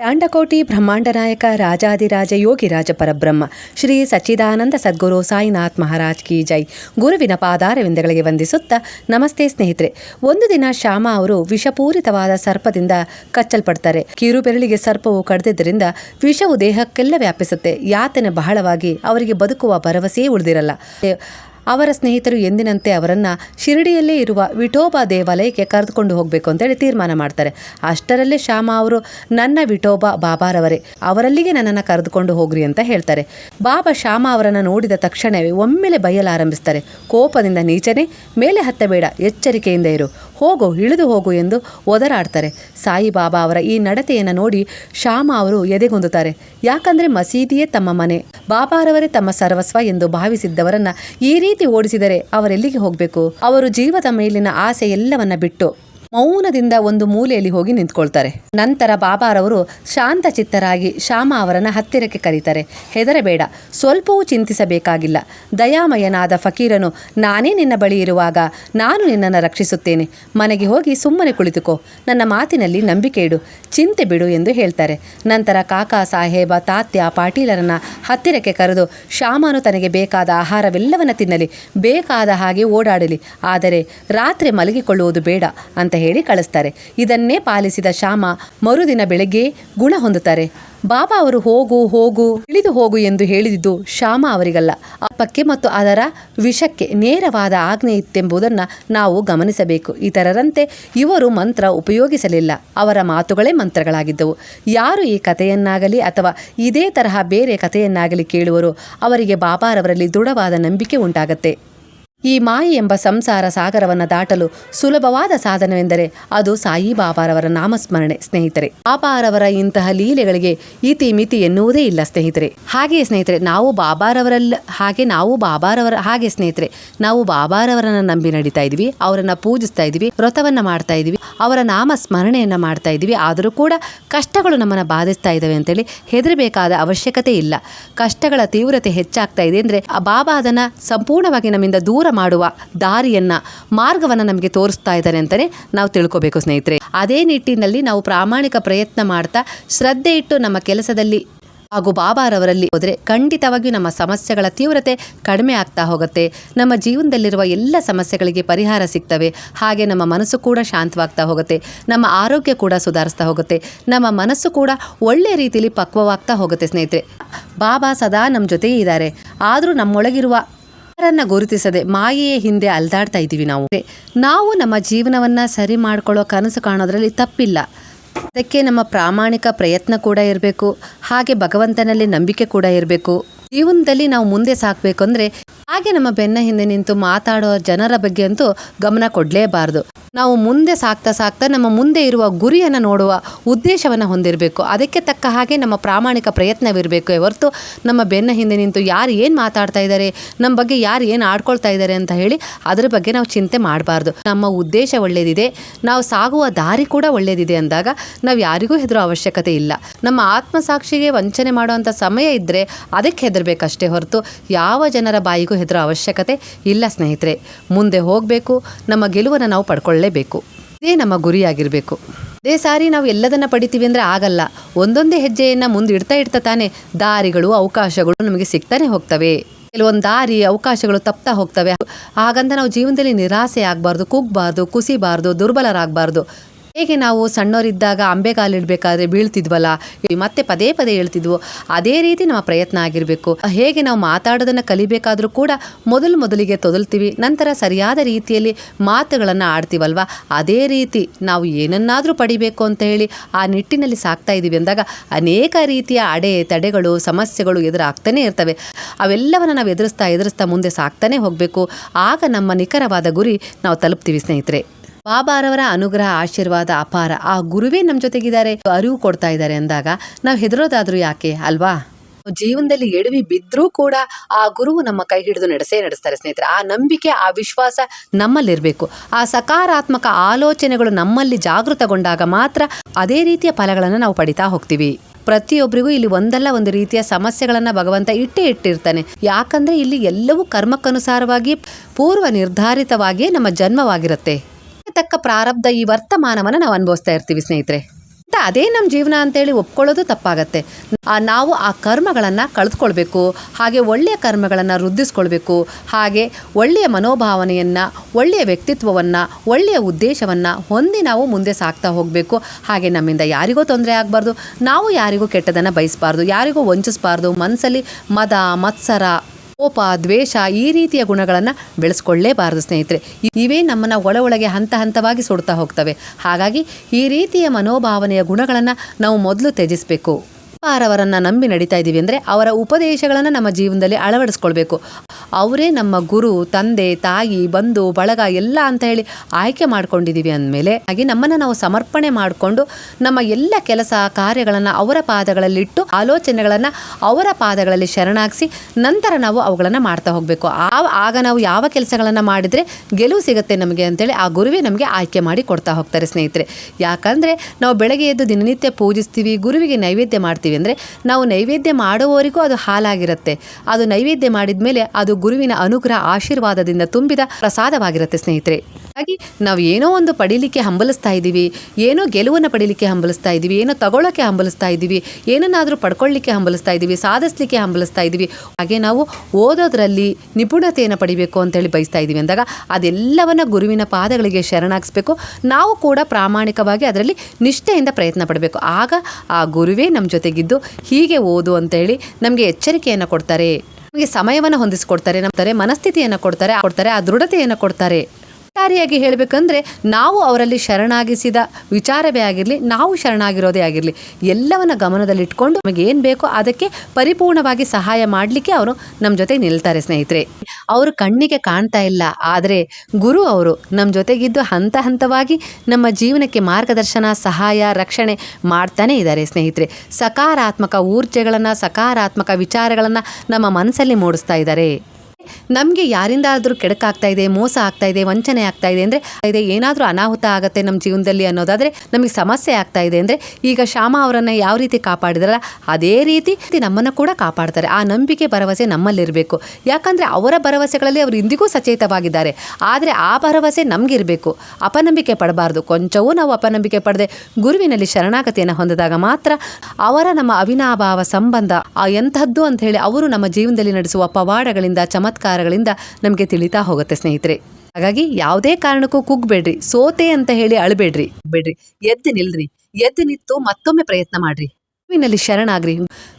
ದಾಂಡಕೋಟಿ ಬ್ರಹ್ಮಾಂಡ ನಾಯಕ ರಾಜಾದಿರಾಜ ಯೋಗಿರಾಜ ಪರಬ್ರಹ್ಮ ಶ್ರೀ ಸಚ್ಚಿದಾನಂದ ಸದ್ಗುರು ಸಾಯಿನಾಥ್ ಮಹಾರಾಜ್ ಕಿ ಜೈ. ಗುರುವಿನ ಪಾದಾರವಿಂದಗಳಿಗೆ ವಂದಿಸುತ್ತಾ ನಮಸ್ತೆ ಸ್ನೇಹಿತರೆ. ಒಂದು ದಿನ ಶ್ಯಾಮ ಅವರು ವಿಷಪೂರಿತವಾದ ಸರ್ಪದಿಂದ ಕಚ್ಚಲ್ಪಡ್ತಾರೆ. ಕಿರುಬೆರಳಿಗೆ ಸರ್ಪವು ಕಡ್ದಿದ್ದರಿಂದ ವಿಷವು ದೇಹಕ್ಕೆಲ್ಲ ವ್ಯಾಪಿಸುತ್ತೆ. ಯಾತನೆ ಬಹಳವಾಗಿ ಅವರಿಗೆ ಬದುಕುವ ಭರವಸೆಯೇ ಉಳಿದಿರಲ್ಲ. ಅವರ ಸ್ನೇಹಿತರು ಎಂದಿನಂತೆ ಅವರನ್ನು ಶಿರಡಿಯಲ್ಲೇ ಇರುವ ವಿಠೋಬಾ ದೇವಾಲಯಕ್ಕೆ ಕರೆದುಕೊಂಡು ಹೋಗಬೇಕು ಅಂತೇಳಿ ತೀರ್ಮಾನ ಮಾಡ್ತಾರೆ. ಅಷ್ಟರಲ್ಲೇ ಶ್ಯಾಮ ಅವರು, ನನ್ನ ವಿಠೋಬಾ ಬಾಬಾರವರೇ, ಅವರಲ್ಲಿಗೆ ನನ್ನನ್ನು ಕರೆದುಕೊಂಡು ಹೋಗ್ರಿ ಅಂತ ಹೇಳ್ತಾರೆ. ಬಾಬಾ ಶ್ಯಾಮ ಅವರನ್ನು ನೋಡಿದ ತಕ್ಷಣವೇ ಒಮ್ಮೆಲೆ ಬೈಯಲಾರಂಭಿಸ್ತಾರೆ. ಕೋಪದಿಂದ ನೀಚನೆ, ಮೇಲೆ ಹತ್ತಬೇಡ, ಎಚ್ಚರಿಕೆಯಿಂದ ಇರು. ಹೋಗು, ಇಳಿದು ಹೋಗು ಎಂದು ಒದರಾಡ್ತಾರೆ. ಸಾಯಿಬಾಬಾ ಅವರ ಈ ನಡತೆಯನ್ನು ನೋಡಿ ಶ್ಯಾಮ ಅವರು ಎದೆಗುಂದುತ್ತಾರೆ. ಯಾಕಂದ್ರೆ ಮಸೀದಿಯೇ ತಮ್ಮ ಮನೆ, ಬಾಬಾರವರೇ ತಮ್ಮ ಸರ್ವಸ್ವ ಎಂದು ಭಾವಿಸಿದ್ದವರನ್ನ ಈ ರೀತಿ ಓಡಿಸಿದರೆ ಅವರೆಲ್ಲಿಗೆ ಹೋಗಬೇಕು? ಅವರು ಜೀವದ ಮೇಲಿನ ಆಸೆ ಎಲ್ಲವನ್ನ ಬಿಟ್ಟು ಮೌನದಿಂದ ಒಂದು ಮೂಲೆಯಲ್ಲಿ ಹೋಗಿ ನಿಂತ್ಕೊಳ್ತಾರೆ. ನಂತರ ಬಾಬಾರವರು ಶಾಂತ ಚಿತ್ತರಾಗಿ ಶ್ಯಾಮ ಅವರನ್ನ ಹತ್ತಿರಕ್ಕೆ ಕರೀತಾರೆ. ಹೆದರಬೇಡ, ಸ್ವಲ್ಪವೂ ಚಿಂತಿಸಬೇಕಾಗಿಲ್ಲ. ದಯಾಮಯನಾದ ಫಕೀರನು, ನಾನೇ ನಿನ್ನ ಬಳಿ ಇರುವಾಗ ನಾನು ನಿನ್ನನ್ನು ರಕ್ಷಿಸುತ್ತೇನೆ. ಮನೆಗೆ ಹೋಗಿ ಸುಮ್ಮನೆ ಕುಳಿತುಕೋ. ನನ್ನ ಮಾತಿನಲ್ಲಿ ನಂಬಿಕೆ ಇಡು. ಚಿಂತೆ ಬಿಡು ಎಂದು ಹೇಳ್ತಾರೆ. ನಂತರ ಕಾಕಾ ಸಾಹೇಬ, ತಾತ್ಯ, ಪಾಟೀಲರನ್ನ ಹತ್ತಿರಕ್ಕೆ ಕರೆದು, ಶ್ಯಾಮನು ತನಗೆ ಬೇಕಾದ ಆಹಾರವೆಲ್ಲವನ್ನ ತಿನ್ನಲಿ. ಬೇಕಾದ ಹಾಗೆ ಓಡಾಡಲಿ. ಆದರೆ ರಾತ್ರಿ ಮಲಗಿಕೊಳ್ಳುವುದು ಬೇಡ ಅಂತ ಕಳಿಸ್ತಾರೆ. ಇದನ್ನೇ ಪಾಲಿಸಿದ ಶ್ಯಾಮ ಮರುದಿನ ಬೆಳಗ್ಗೆ ಗುಣ ಹೊಂದುತ್ತಾರೆ. ಬಾಬಾ ಅವರು ಹೋಗು ಹೋಗು, ಇಳಿದು ಹೋಗು ಎಂದು ಹೇಳಿದ್ದು ಶ್ಯಾಮ ಅವರಿಗಲ್ಲ. ಅಪ್ಪಕ್ಕೆ ಮತ್ತು ಅದರ ವಿಷಕ್ಕೆ ನೇರವಾದ ಆಜ್ಞೆ ಇತ್ತೆಂಬುದನ್ನು ನಾವು ಗಮನಿಸಬೇಕು. ಇತರರಂತೆ ಇವರು ಮಂತ್ರ ಉಪಯೋಗಿಸಲಿಲ್ಲ. ಅವರ ಮಾತುಗಳೇ ಮಂತ್ರಗಳಾಗಿದ್ದವು. ಯಾರು ಈ ಕಥೆಯನ್ನಾಗಲಿ ಅಥವಾ ಇದೇ ತರಹ ಬೇರೆ ಕಥೆಯನ್ನಾಗಲಿ ಕೇಳುವರು ಅವರಿಗೆ ಬಾಬಾರವರಲ್ಲಿ ದೃಢವಾದ ನಂಬಿಕೆ ಉಂಟಾಗತ್ತೆ. ಈ ಮಾಯಿ ಎಂಬ ಸಂಸಾರ ಸಾಗರವನ್ನು ದಾಟಲು ಸುಲಭವಾದ ಸಾಧನವೆಂದರೆ ಅದು ಸಾಯಿ ಬಾಬಾರವರ ನಾಮಸ್ಮರಣೆ, ಸ್ನೇಹಿತರೆ. ಬಾಬಾರವರ ಇಂತಹ ಲೀಲೆಗಳಿಗೆ ಇತಿ ಮಿತಿ ಎನ್ನುವುದೇ ಇಲ್ಲ, ಸ್ನೇಹಿತರೆ. ಹಾಗೆ ಸ್ನೇಹಿತರೆ, ನಾವು ಬಾಬಾರವರಲ್ಲ, ಹಾಗೆ ನಾವು ಬಾಬಾರವರ, ಹಾಗೆ ಸ್ನೇಹಿತರೆ, ನಾವು ಬಾಬಾರವರನ್ನ ನಂಬಿ ನಡೀತಾ ಇದೀವಿ ಅವರನ್ನ ಪೂಜಿಸ್ತಾ ಇದೀವಿ ವ್ರತವನ್ನ ಮಾಡ್ತಾ ಇದೀವಿ ಅವರ ನಾಮ ಸ್ಮರಣೆಯನ್ನ ಮಾಡ್ತಾ ಇದೀವಿ ಆದರೂ ಕೂಡ ಕಷ್ಟಗಳು ನಮ್ಮನ್ನ ಬಾಧಿಸ್ತಾ ಇದ್ದಾವೆ ಅಂತೇಳಿ ಹೆದರಬೇಕಾದ ಅವಶ್ಯಕತೆ ಇಲ್ಲ. ಕಷ್ಟಗಳ ತೀವ್ರತೆ ಹೆಚ್ಚಾಗ್ತಾ ಇದೆ ಅಂದ್ರೆ ಬಾಬಾ ಅದನ್ನ ಸಂಪೂರ್ಣವಾಗಿ ನಮ್ಮಿಂದ ದೂರ ಮಾಡುವ ದಾರಿಯನ್ನ ಮಾರ್ಗವನ್ನ ನಮಗೆ ತೋರಿಸ್ತಾ ಇದ್ದಾರೆ ಅಂತಲೇ ನಾವು ತಿಳ್ಕೋಬೇಕು ಸ್ನೇಹಿತರೆ. ಅದೇ ನಿಟ್ಟಿನಲ್ಲಿ ನಾವು ಪ್ರಾಮಾಣಿಕ ಪ್ರಯತ್ನ ಮಾಡ್ತಾ ಶ್ರದ್ಧೆ ಇಟ್ಟು ನಮ್ಮ ಕೆಲಸದಲ್ಲಿ ಹಾಗೂ ಬಾಬಾರವರಲ್ಲಿ ಹೋದರೆ ಖಂಡಿತವಾಗಿಯೂ ನಮ್ಮ ಸಮಸ್ಯೆಗಳ ತೀವ್ರತೆ ಕಡಿಮೆ ಆಗ್ತಾ ಹೋಗುತ್ತೆ. ನಮ್ಮ ಜೀವನದಲ್ಲಿರುವ ಎಲ್ಲ ಸಮಸ್ಯೆಗಳಿಗೆ ಪರಿಹಾರ ಸಿಗ್ತವೆ. ಹಾಗೆ ನಮ್ಮ ಮನಸ್ಸು ಕೂಡ ಶಾಂತವಾಗ್ತಾ ಹೋಗುತ್ತೆ. ನಮ್ಮ ಆರೋಗ್ಯ ಕೂಡ ಸುಧಾರಿಸ್ತಾ ಹೋಗುತ್ತೆ. ನಮ್ಮ ಮನಸ್ಸು ಕೂಡ ಒಳ್ಳೆಯ ರೀತಿಯಲ್ಲಿ ಪಕ್ವವಾಗ್ತಾ ಹೋಗುತ್ತೆ ಸ್ನೇಹಿತರೆ. ಬಾಬಾ ಸದಾ ನಮ್ಮ ಜೊತೆಯೇ ಇದ್ದಾರೆ. ಆದರೂ ನಮ್ಮೊಳಗಿರುವ ಯಾರನ್ನ ಗುರುತಿಸದೆ ಮಾಯೆಯ ಹಿಂದೆ ಅಲ್ದಾಡ್ತಾ ಇದ್ದೀವಿ ನಾವು. ನಾವು ನಮ್ಮ ಜೀವನವನ್ನ ಸರಿ ಮಾಡ್ಕೊಳ್ಳೋ ಕನಸು ಕಾಣೋದ್ರಲ್ಲಿ ತಪ್ಪಿಲ್ಲ. ಅದಕ್ಕೆ ನಮ್ಮ ಪ್ರಾಮಾಣಿಕ ಪ್ರಯತ್ನ ಕೂಡ ಇರಬೇಕು. ಹಾಗೆ ಭಗವಂತನಲ್ಲಿ ನಂಬಿಕೆ ಕೂಡ ಇರಬೇಕು. ಜೀವನದಲ್ಲಿ ನಾವು ಮುಂದೆ ಸಾಕಬೇಕು ಅಂದರೆ ಹಾಗೆ ನಮ್ಮ ಬೆನ್ನ ಹಿಂದೆ ನಿಂತು ಮಾತಾಡೋ ಜನರ ಬಗ್ಗೆ ಅಂತೂ ಗಮನ ಕೊಡಲೇಬಾರ್ದು. ನಾವು ಮುಂದೆ ಸಾಕ್ತಾ ಸಾಕ್ತಾ ನಮ್ಮ ಮುಂದೆ ಇರುವ ಗುರಿಯನ್ನು ನೋಡುವ ಉದ್ದೇಶವನ್ನು ಹೊಂದಿರಬೇಕು. ಅದಕ್ಕೆ ತಕ್ಕ ಹಾಗೆ ನಮ್ಮ ಪ್ರಾಮಾಣಿಕ ಪ್ರಯತ್ನವಿರಬೇಕು. ಹೊರತು ನಮ್ಮ ಬೆನ್ನ ಹಿಂದೆ ನಿಂತು ಯಾರು ಏನು ಮಾತಾಡ್ತಾ ಇದ್ದಾರೆ ನಮ್ಮ ಬಗ್ಗೆ ಯಾರು ಏನು ಆಡ್ಕೊಳ್ತಾ ಇದ್ದಾರೆ ಅಂತ ಹೇಳಿ ಅದರ ಬಗ್ಗೆ ನಾವು ಚಿಂತೆ ಮಾಡಬಾರ್ದು. ನಮ್ಮ ಉದ್ದೇಶ ಒಳ್ಳೆಯದಿದೆ ನಾವು ಸಾಗುವ ದಾರಿ ಕೂಡ ಒಳ್ಳೆಯದಿದೆ ಅಂದಾಗ ನಾವು ಯಾರಿಗೂ ಹೆದರೋ ಅವಶ್ಯಕತೆ ಇಲ್ಲ. ನಮ್ಮ ಆತ್ಮಸಾಕ್ಷಿಗೆ ವಂಚನೆ ಮಾಡುವಂಥ ಸಮಯ ಇದ್ದರೆ ಅದಕ್ಕೆ ಹೆದರ್ಬೇಕಷ್ಟೇ ಹೊರತು ಯಾವ ಜನರ ಬಾಯಿಗೂ ಹೆದರೋ ಅವಶ್ಯಕತೆ ಇಲ್ಲ, ಸ್ನೇಹಿತರೆ. ಮುಂದೆ ಹೋಗಬೇಕು, ನಮ್ಮ ಗೆಲುವನ್ನು ನಾವು ಪಡ್ಕೊಳ್ಳೇಬೇಕು. ಇದೇ ನಮ್ಮ ಗುರಿಯಾಗಿರಬೇಕು. ಅದೇ ಸಾರಿ ನಾವು ಎಲ್ಲದನ್ನ ಪಡಿತೀವಿ ಅಂದರೆ ಆಗಲ್ಲ. ಒಂದೊಂದೇ ಹೆಜ್ಜೆಯನ್ನು ಮುಂದೆ ಇಡ್ತಾ ಇಡ್ತಾ ತಾನೇ ದಾರಿಗಳು, ಅವಕಾಶಗಳು ನಮಗೆ ಸಿಗ್ತಾನೆ ಹೋಗ್ತವೆ. ಕೆಲವೊಂದು ದಾರಿ, ಅವಕಾಶಗಳು ತಪ್ತಾ ಹೋಗ್ತವೆ. ಹಾಗಂತ ನಾವು ಜೀವನದಲ್ಲಿ ನಿರಾಸೆ ಆಗಬಾರ್ದು, ಕುಗ್ಬಾರ್ದು, ಕುಸಿಬಾರ್ದು, ದುರ್ಬಲರಾಗಬಾರ್ದು. ಹೇಗೆ ನಾವು ಸಣ್ಣವರಿದ್ದಾಗ ಅಂಬೆಗಾಲಿಡಬೇಕಾದ್ರೆ ಬೀಳ್ತಿದ್ವಲ್ಲ? ಮತ್ತೆ ಪದೇ ಪದೇ ಹೇಳ್ತಿದ್ವು. ಅದೇ ರೀತಿ ನಮ್ಮ ಪ್ರಯತ್ನ ಆಗಿರಬೇಕು. ಹೇಗೆ ನಾವು ಮಾತಾಡೋದನ್ನು ಕಲಿಬೇಕಾದ್ರೂ ಕೂಡ ಮೊದಲು ಮೊದಲಿಗೆ ತೊದಲ್ತೀವಿ. ನಂತರ ಸರಿಯಾದ ರೀತಿಯಲ್ಲಿ ಮಾತುಗಳನ್ನು ಆಡ್ತೀವಲ್ವ? ಅದೇ ರೀತಿ ನಾವು ಏನನ್ನಾದರೂ ಪಡಿಬೇಕು ಅಂತ ಹೇಳಿ ಆ ನಿಟ್ಟಿನಲ್ಲಿ ಸಾಕ್ತಾ ಇದ್ದೀವಿ ಅಂದಾಗ ಅನೇಕ ರೀತಿಯ ಅಡೆ ತಡೆಗಳು, ಸಮಸ್ಯೆಗಳು ಎದುರಾಗ್ತಾನೆ ಇರ್ತವೆ. ಅವೆಲ್ಲವನ್ನು ನಾವು ಎದುರಿಸ್ತಾ ಎದುರಿಸ್ತಾ ಮುಂದೆ ಸಾಕ್ತಾನೆ ಹೋಗಬೇಕು. ಆಗ ನಮ್ಮ ನಿಖರವಾದ ಗುರಿ ನಾವು ತಲುಪ್ತೀವಿ ಸ್ನೇಹಿತರೆ. ಬಾಬಾರವರ ಅನುಗ್ರಹ, ಆಶೀರ್ವಾದ ಅಪಾರ. ಆ ಗುರುವೇ ನಮ್ಮ ಜೊತೆಗಿದ್ದಾರೆ. ಅರಿವು ಕೊಡ್ತಾ ಇದ್ದಾರೆ ಅಂದಾಗ ನಾವು ಹೆದರೋದಾದ್ರೂ ಯಾಕೆ ಅಲ್ವಾ? ಜೀವನದಲ್ಲಿ ಎಡವಿ ಬಿದ್ದರೂ ಕೂಡ ಆ ಗುರುವು ನಮ್ಮ ಕೈ ಹಿಡಿದು ನಡೆಸೇ ನಡೆಸ್ತಾರೆ ಸ್ನೇಹಿತರೆ. ಆ ನಂಬಿಕೆ, ಆ ವಿಶ್ವಾಸ ನಮ್ಮಲ್ಲಿರಬೇಕು. ಆ ಸಕಾರಾತ್ಮಕ ಆಲೋಚನೆಗಳು ನಮ್ಮಲ್ಲಿ ಜಾಗೃತಗೊಂಡಾಗ ಮಾತ್ರ ಅದೇ ರೀತಿಯ ಫಲಗಳನ್ನು ನಾವು ಪಡಿತಾ ಹೋಗ್ತೀವಿ. ಪ್ರತಿಯೊಬ್ಬರಿಗೂ ಇಲ್ಲಿ ಒಂದಲ್ಲ ಒಂದು ರೀತಿಯ ಸಮಸ್ಯೆಗಳನ್ನು ಭಗವಂತ ಇಟ್ಟೇ ಇಟ್ಟಿರ್ತಾನೆ. ಯಾಕಂದರೆ ಇಲ್ಲಿ ಎಲ್ಲವೂ ಕರ್ಮಕ್ಕನುಸಾರವಾಗಿ ಪೂರ್ವ ನಿರ್ಧಾರಿತವಾಗಿಯೇ ನಮ್ಮ ಜನ್ಮವಾಗಿರುತ್ತೆ. ತಕ್ಕ ಪ್ರಾರಬ್ಧ ಈ ವರ್ತಮಾನವನ್ನು ನಾವು ಅನುಭವಿಸ್ತಾ ಇರ್ತೀವಿ ಸ್ನೇಹಿತರೆ. ಅಂತ ಅದೇ ನಮ್ಮ ಜೀವನ ಅಂತೇಳಿ ಒಪ್ಕೊಳ್ಳೋದು ತಪ್ಪಾಗತ್ತೆ. ನಾವು ಆ ಕರ್ಮಗಳನ್ನು ಕಳೆದುಕೊಳ್ಬೇಕು, ಹಾಗೆ ಒಳ್ಳೆಯ ಕರ್ಮಗಳನ್ನು ವೃದ್ಧಿಸ್ಕೊಳ್ಬೇಕು, ಹಾಗೆ ಒಳ್ಳೆಯ ಮನೋಭಾವನೆಯನ್ನು, ಒಳ್ಳೆಯ ವ್ಯಕ್ತಿತ್ವವನ್ನು, ಒಳ್ಳೆಯ ಉದ್ದೇಶವನ್ನು ಹೊಂದಿ ನಾವು ಮುಂದೆ ಸಾಗ್ತಾ ಹೋಗಬೇಕು. ಹಾಗೆ ನಮ್ಮಿಂದ ಯಾರಿಗೂ ತೊಂದರೆ ಆಗಬಾರ್ದು, ನಾವು ಯಾರಿಗೂ ಕೆಟ್ಟದನ್ನು ಬಯಸಬಾರ್ದು, ಯಾರಿಗೂ ವಂಚಿಸಬಾರ್ದು. ಮನಸ್ಸಲ್ಲಿ ಮದ, ಮತ್ಸರ ಕೋಪ, ದ್ವೇಷ ಈ ರೀತಿಯ ಗುಣಗಳನ್ನು ಬೆಳೆಸ್ಕೊಳ್ಳೇಬಾರದು ಸ್ನೇಹಿತರೆ. ಇವೇ ನಮ್ಮನ್ನು ಒಳ ಒಳಗೆ ಹಂತ ಹಂತವಾಗಿ ಸುಡ್ತಾ ಹೋಗ್ತವೆ. ಹಾಗಾಗಿ ಈ ರೀತಿಯ ಮನೋಭಾವನೆಯ ಗುಣಗಳನ್ನು ನಾವು ಮೊದಲು ತ್ಯಜಿಸಬೇಕು. ಅವರನ್ನು ನಂಬಿ ನಡೀತಾ ಇದ್ದೀವಿ ಅಂದರೆ ಅವರ ಉಪದೇಶಗಳನ್ನು ನಮ್ಮ ಜೀವನದಲ್ಲಿ ಅಳವಡಿಸ್ಕೊಳ್ಬೇಕು. ಅವರೇ ನಮ್ಮ ಗುರು, ತಂದೆ, ತಾಯಿ, ಬಂಧು, ಬಳಗ ಎಲ್ಲ ಅಂತ ಹೇಳಿ ಆಯ್ಕೆ ಮಾಡ್ಕೊಂಡಿದ್ದೀವಿ ಅಂದಮೇಲೆ ಹಾಗೆ ನಮ್ಮನ್ನು ನಾವು ಸಮರ್ಪಣೆ ಮಾಡಿಕೊಂಡು ನಮ್ಮ ಎಲ್ಲ ಕೆಲಸ ಕಾರ್ಯಗಳನ್ನು ಅವರ ಪಾದಗಳಲ್ಲಿಟ್ಟು ಆಲೋಚನೆಗಳನ್ನು ಅವರ ಪಾದಗಳಲ್ಲಿ ಶರಣಾಗಿಸಿ ನಂತರ ನಾವು ಅವುಗಳನ್ನು ಮಾಡ್ತಾ ಹೋಗಬೇಕು. ಆ, ಆಗ ನಾವು ಯಾವ ಕೆಲಸಗಳನ್ನು ಮಾಡಿದರೆ ಗೆಲುವು ಸಿಗುತ್ತೆ ನಮಗೆ ಅಂತೇಳಿ ಆ ಗುರುವೇ ನಮಗೆ ಆಯ್ಕೆ ಮಾಡಿ ಕೊಡ್ತಾ ಹೋಗ್ತಾರೆ ಸ್ನೇಹಿತರೆ. ಯಾಕಂದರೆ ನಾವು ಬೆಳಗ್ಗೆ ಎದ್ದು ದಿನನಿತ್ಯ ಪೂಜಿಸ್ತೀವಿ, ಗುರುವಿಗೆ ನೈವೇದ್ಯ ಮಾಡ್ತೀವಿ ಅಂದರೆ ನಾವು ನೈವೇದ್ಯ ಮಾಡುವವರಿಗೂ ಅದು ಹಾಲಾಗಿರುತ್ತೆ. ಅದು ನೈವೇದ್ಯ ಮಾಡಿದ ಮೇಲೆ ಅದು ಗುರುವಿನ ಅನುಗ್ರಹ ಆಶೀರ್ವಾದದಿಂದ ತುಂಬಿದ ಪ್ರಸಾದವಾಗಿರುತ್ತೆ ಸ್ನೇಹಿತರೆ. ಹಾಗಾಗಿ ನಾವು ಏನೋ ಒಂದು ಪಡೀಲಿಕ್ಕೆ ಹಂಬಲಿಸ್ತಾ ಇದ್ದೀವಿ, ಏನೋ ಗೆಲುವನ್ನು ಪಡೀಲಿಕ್ಕೆ ಹಂಬಲಿಸ್ತಾ ಇದ್ದೀವಿ, ಏನೋ ತಗೊಳ್ಳೋಕ್ಕೆ ಹಂಬಲಿಸ್ತಾ ಇದ್ದೀವಿ, ಏನನ್ನಾದರೂ ಪಡ್ಕೊಳ್ಳಿಕ್ಕೆ ಹಂಬಲಿಸ್ತಾ ಇದ್ದೀವಿ, ಸಾಧಿಸ್ಲಿಕ್ಕೆ ಹಂಬಲಿಸ್ತಾ ಇದ್ದೀವಿ, ಹಾಗೆ ನಾವು ಓದೋದ್ರಲ್ಲಿ ನಿಪುಣತೆಯನ್ನು ಪಡಿಬೇಕು ಅಂತೇಳಿ ಬಯಸ್ತಾ ಇದ್ದೀವಿ ಅಂದಾಗ ಅದೆಲ್ಲವನ್ನು ಗುರುವಿನ ಪಾದಗಳಿಗೆ ಶರಣಾಗಿಸ್ಬೇಕು. ನಾವು ಕೂಡ ಪ್ರಾಮಾಣಿಕವಾಗಿ ಅದರಲ್ಲಿ ನಿಷ್ಠೆಯಿಂದ ಪ್ರಯತ್ನ ಪಡಬೇಕು. ಆಗ ಆ ಗುರುವೇ ನಮ್ಮ ಜೊತೆಗಿದ್ದು ಹೀಗೆ ಓದು ಅಂತೇಳಿ ನಮಗೆ ಎಚ್ಚರಿಕೆಯನ್ನು ಕೊಡ್ತಾರೆ. ನಮಗೆ ಸಮಯವನ್ನು ಹೊಂದಿಸಿಕೊಡ್ತಾರೆ ನಮ್ಮ ಮನಸ್ಥಿತಿಯನ್ನು ಕೊಡ್ತಾರೆ ಕೊಡ್ತಾರೆ ಆ ದೃಢತೆಯನ್ನು ಕೊಡ್ತಾರೆ. ಒಟ್ಟಾರೆಯಾಗಿ ಹೇಳಬೇಕಂದ್ರೆ ನಾವು ಅವರಲ್ಲಿ ಶರಣಾಗಿಸಿದ ವಿಚಾರವೇ ಆಗಿರಲಿ, ನಾವು ಶರಣಾಗಿರೋದೇ ಆಗಿರಲಿ, ಎಲ್ಲವನ್ನ ಗಮನದಲ್ಲಿಟ್ಕೊಂಡು ನಮಗೆ ಏನು ಬೇಕೋ ಅದಕ್ಕೆ ಪರಿಪೂರ್ಣವಾಗಿ ಸಹಾಯ ಮಾಡಲಿಕ್ಕೆ ಅವರು ನಮ್ಮ ಜೊತೆ ನಿಲ್ತಾರೆ ಸ್ನೇಹಿತರೆ. ಅವರು ಕಣ್ಣಿಗೆ ಕಾಣ್ತಾ ಇಲ್ಲ, ಆದರೆ ಗುರು ಅವರು ನಮ್ಮ ಜೊತೆಗಿದ್ದು ಹಂತ ಹಂತವಾಗಿ ನಮ್ಮ ಜೀವನಕ್ಕೆ ಮಾರ್ಗದರ್ಶನ, ಸಹಾಯ, ರಕ್ಷಣೆ ಮಾಡ್ತಾನೆ ಇದ್ದಾರೆ ಸ್ನೇಹಿತರೆ. ಸಕಾರಾತ್ಮಕ ಊರ್ಜೆಗಳನ್ನು, ಸಕಾರಾತ್ಮಕ ವಿಚಾರಗಳನ್ನು ನಮ್ಮ ಮನಸ್ಸಲ್ಲಿ ಮೂಡಿಸ್ತಾ ಇದ್ದಾರೆ. ನಮಗೆ ಯಾರಿಂದಾದರೂ ಕೆಡಕಾಗ್ತಾ ಇದೆ, ಮೋಸ ಆಗ್ತಾ ಇದೆ, ವಂಚನೆ ಆಗ್ತಾ ಇದೆ ಅಂದರೆ ಇದೆ, ಏನಾದರೂ ಅನಾಹುತ ಆಗುತ್ತೆ ನಮ್ಮ ಜೀವನದಲ್ಲಿ ಅನ್ನೋದಾದರೆ ನಮಗೆ ಸಮಸ್ಯೆ ಆಗ್ತಾ ಇದೆ ಅಂದರೆ ಈಗ ಶ್ಯಾಮ ಅವರನ್ನು ಯಾವ ರೀತಿ ಕಾಪಾಡಿದ್ರಲ್ಲ, ಅದೇ ರೀತಿ ನಮ್ಮನ್ನು ಕೂಡ ಕಾಪಾಡ್ತಾರೆ. ಆ ನಂಬಿಕೆ ಭರವಸೆ ನಮ್ಮಲ್ಲಿರಬೇಕು. ಯಾಕಂದರೆ ಅವರ ಭರವಸೆಗಳಲ್ಲಿ ಅವರು ಇಂದಿಗೂ ಸಚೇತವಾಗಿದ್ದಾರೆ. ಆದರೆ ಆ ಭರವಸೆ ನಮಗಿರಬೇಕು. ಅಪನಂಬಿಕೆ ಪಡಬಾರ್ದು. ಕೊಂಚವೂ ನಾವು ಅಪನಂಬಿಕೆ ಪಡೆದೆ ಗುರುವಿನಲ್ಲಿ ಶರಣಾಗತಿಯನ್ನು ಹೊಂದಿದಾಗ ಮಾತ್ರ ಅವರ ನಮ್ಮ ಅವಿನಾಭಾವ ಸಂಬಂಧ ಎಂಥದ್ದು ಅಂತ ಹೇಳಿ ಅವರು ನಮ್ಮ ಜೀವನದಲ್ಲಿ ನಡೆಸುವ ಪವಾಡಗಳಿಂದ ಚಮತ್ಕಾರಗಳಿಂದ ನಮಗೆ ತಿಳಿತಾ ಹೋಗುತ್ತೆ ಸ್ನೇಹಿತರೆ. ಹಾಗಾಗಿ ಯಾವುದೇ ಕಾರಣಕ್ಕೂ ಕುಗ್ಬೇಡ್ರಿ, ಸೋತೆ ಅಂತ ಹೇಳಿ ಅಳಬೇಡ್ರಿ. ಬೇಡ್ರಿ ಎದ್ದು ನಿಲ್ರಿ, ಎದ್ದು ನಿಂತು ಮತ್ತೊಮ್ಮೆ ಪ್ರಯತ್ನ ಮಾಡ್ರಿ. ಗುರುವಿನಲ್ಲಿ ಶರಣಾಗ್ರಿ.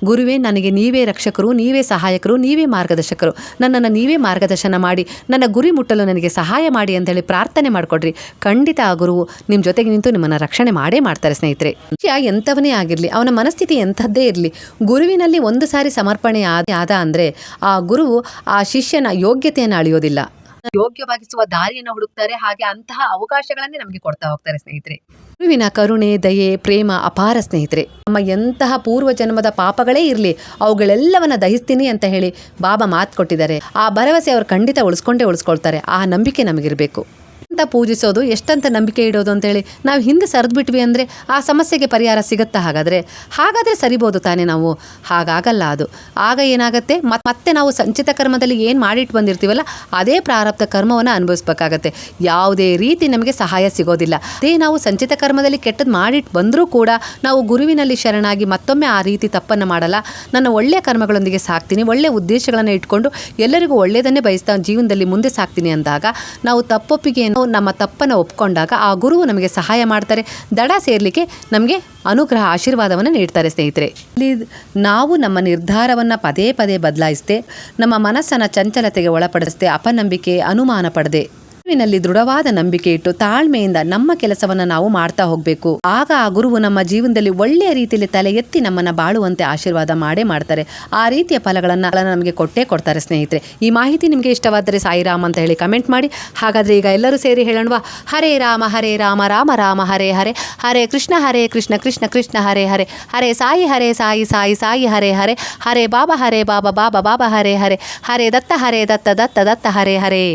ಗುರುವೇ, ನನಗೆ ನೀವೇ ರಕ್ಷಕರು, ನೀವೇ ಸಹಾಯಕರು, ನೀವೇ ಮಾರ್ಗದರ್ಶಕರು. ನನ್ನನ್ನು ನೀವೇ ಮಾರ್ಗದರ್ಶನ ಮಾಡಿ, ನನ್ನ ಗುರಿ ಮುಟ್ಟಲು ನನಗೆ ಸಹಾಯ ಮಾಡಿ ಅಂತೇಳಿ ಪ್ರಾರ್ಥನೆ ಮಾಡಿಕೊಡ್ರಿ. ಖಂಡಿತ ಆ ಗುರುವು ನಿಮ್ಮ ಜೊತೆಗೆ ನಿಂತು ನಿಮ್ಮನ್ನು ರಕ್ಷಣೆ ಮಾಡೇ ಮಾಡ್ತಾರೆ, ಸ್ನೇಹಿತರೆ. ಎಂಥವನೇ ಆಗಿರಲಿ, ಅವನ ಮನಸ್ಥಿತಿ ಎಂಥದ್ದೇ ಇರಲಿ, ಗುರುವಿನಲ್ಲಿ ಒಂದು ಸಾರಿ ಸಮರ್ಪಣೆ ಆದ ಆದ ಅಂದರೆ ಆ ಗುರುವು ಆ ಶಿಷ್ಯನ ಯೋಗ್ಯತೆಯನ್ನು ಅಳಿಯೋದಿಲ್ಲ. ಯೋಗ್ಯವಾಗಿಸುವ ದಾರಿಯನ್ನು ಹುಡುಕ್ತಾರೆ, ಹಾಗೆ ಅಂತಹ ಅವಕಾಶಗಳನ್ನೇ ನಮಗೆ ಕೊಡ್ತಾ ಹೋಗ್ತಾರೆ, ಸ್ನೇಹಿತರೆ. ಗುರುವಿನ ಕರುಣೆ, ದಯೆ, ಪ್ರೇಮ, ಅಪಾರ ಸ್ನೇಹಿತರೆ. ನಮ್ಮ ಎಂತಹ ಪೂರ್ವ ಜನ್ಮದ ಪಾಪಗಳೇ ಇರಲಿ, ಅವುಗಳೆಲ್ಲವನ್ನ ದಹಿಸ್ತೀನಿ ಅಂತ ಹೇಳಿ ಬಾಬಾ ಮಾತು ಕೊಟ್ಟಿದ್ದಾರೆ. ಆ ಭರವಸೆ ಅವರು ಖಂಡಿತ ಉಳಿಸ್ಕೊಂಡೇ ಉಳಿಸ್ಕೊಳ್ತಾರೆ. ಆ ನಂಬಿಕೆ ನಮಗಿರಬೇಕು. ಅಂತ ಪೂಜಿಸೋದು, ಎಷ್ಟಂತ ನಂಬಿಕೆ ಇಡೋದು ಅಂತೇಳಿ ನಾವು ಹಿಂದೆ ಸರಿದು ಬಿಟ್ವಿ ಅಂದರೆ ಆ ಸಮಸ್ಯೆಗೆ ಪರಿಹಾರ ಸಿಗುತ್ತಾ ಹಾಗಾದರೆ? ಹಾಗಾದರೆ ಸರಿಬೋದು ತಾನೇ ನಾವು? ಹಾಗಾಗಲ್ಲ ಅದು. ಆಗ ಏನಾಗುತ್ತೆ? ಮತ್- ಮತ್ತೆ ನಾವು ಸಂಚಿತ ಕರ್ಮದಲ್ಲಿ ಏನು ಮಾಡಿಟ್ಟು ಬಂದಿರ್ತೀವಲ್ಲ, ಅದೇ ಪ್ರಾರಬ್ಧ ಕರ್ಮವನ್ನು ಅನುಭವಿಸ್ಬೇಕಾಗತ್ತೆ. ಯಾವುದೇ ರೀತಿ ನಮಗೆ ಸಹಾಯ ಸಿಗೋದಿಲ್ಲ. ಅದೇ ನಾವು ಸಂಚಿತ ಕರ್ಮದಲ್ಲಿ ಕೆಟ್ಟದ್ದು ಮಾಡಿಟ್ಟು ಬಂದರೂ ಕೂಡ ನಾವು ಗುರುವಿನಲ್ಲಿ ಶರಣಾಗಿ ಮತ್ತೊಮ್ಮೆ ಆ ರೀತಿ ತಪ್ಪನ್ನು ಮಾಡಲ್ಲ. ನನ್ನ ಒಳ್ಳೆಯ ಕರ್ಮಗಳೊಂದಿಗೆ ಸಾಕ್ತೀನಿ, ಒಳ್ಳೆಯ ಉದ್ದೇಶಗಳನ್ನು ಇಟ್ಕೊಂಡು ಎಲ್ಲರಿಗೂ ಒಳ್ಳೆಯದನ್ನೇ ಬಯಸ್ತಾ ಜೀವನದಲ್ಲಿ ಮುಂದೆ ಸಾಕ್ತೀನಿ ಅಂದಾಗ ನಾವು ತಪ್ಪೊಪ್ಪಿಗೆಯನ್ನು ನಮ್ಮ ತಪ್ಪನ್ನು ಒಪ್ಕೊಂಡಾಗ ಆ ಗುರುವು ನಮಗೆ ಸಹಾಯ ಮಾಡ್ತಾರೆ. ದಡ ಸೇರಲಿಕ್ಕೆ ನಮಗೆ ಅನುಗ್ರಹ ಆಶೀರ್ವಾದವನ್ನು ನೀಡ್ತಾರೆ ಸ್ನೇಹಿತರೆ. ಇಲ್ಲಿ ನಾವು ನಮ್ಮ ನಿರ್ಧಾರವನ್ನು ಪದೇ ಪದೇ ಬದಲಾಯಿಸದೆ, ನಮ್ಮ ಮನಸ್ಸನ್ನು ಚಂಚಲತೆಗೆ ಒಳಪಡಿಸದೆ, ಅಪನಂಬಿಕೆ, ಅನುಮಾನ ಪಡದೆ. ಗುರುವಿನಲ್ಲಿ ದೃಢವಾದ ನಂಬಿಕೆ ಇಟ್ಟು ತಾಳ್ಮೆಯಿಂದ ನಮ್ಮ ಕೆಲಸವನ್ನ ನಾವು ಮಾಡ್ತಾ ಹೋಗ್ಬೇಕು. ಆಗ ಆ ಗುರುವು ನಮ್ಮ ಜೀವನದಲ್ಲಿ ಒಳ್ಳೆಯ ರೀತಿಯಲ್ಲಿ ತಲೆ ಎತ್ತಿ ನಮ್ಮನ್ನ ಬಾಳುವಂತೆ ಆಶೀರ್ವಾದ ಮಾಡೇ ಮಾಡ್ತಾರೆ. ಆ ರೀತಿಯ ಫಲಗಳನ್ನ ನಮಗೆ ಕೊಟ್ಟೇ ಕೊಡ್ತಾರೆ ಸ್ನೇಹಿತರೆ. ಈ ಮಾಹಿತಿ ನಿಮಗೆ ಇಷ್ಟವಾದರೆ ಸಾಯಿರಾಮ್ ಅಂತ ಹೇಳಿ ಕಮೆಂಟ್ ಮಾಡಿ. ಹಾಗಾದ್ರೆ ಈಗ ಎಲ್ಲರೂ ಸೇರಿ ಹೇಳೋಣವಾ? ಹರೇ ರಾಮ ಹರೇ ರಾಮ ರಾಮ ರಾಮ, ಹರೇ ಹರೇ ಹರೇ ಕೃಷ್ಣ ಹರೇ ಕೃಷ್ಣ ಕೃಷ್ಣ ಕೃಷ್ಣ, ಹರೇ ಹರೇ ಹರೇ ಸಾಯಿ ಹರೇ ಸಾಯಿ ಸಾಯಿ ಸಾಯಿ, ಹರೇ ಹರೇ ಹರೇ ಬಾಬಾ ಹರೇ ಬಾಬಾ ಬಾಬಾ ಬಾಬಾ, ಹರೇ ಹರೇ ಹರೇ ದತ್ತ ಹರೇ ದತ್ತ ದತ್ತ ದತ್ತ, ಹರೇ ಹರೇ.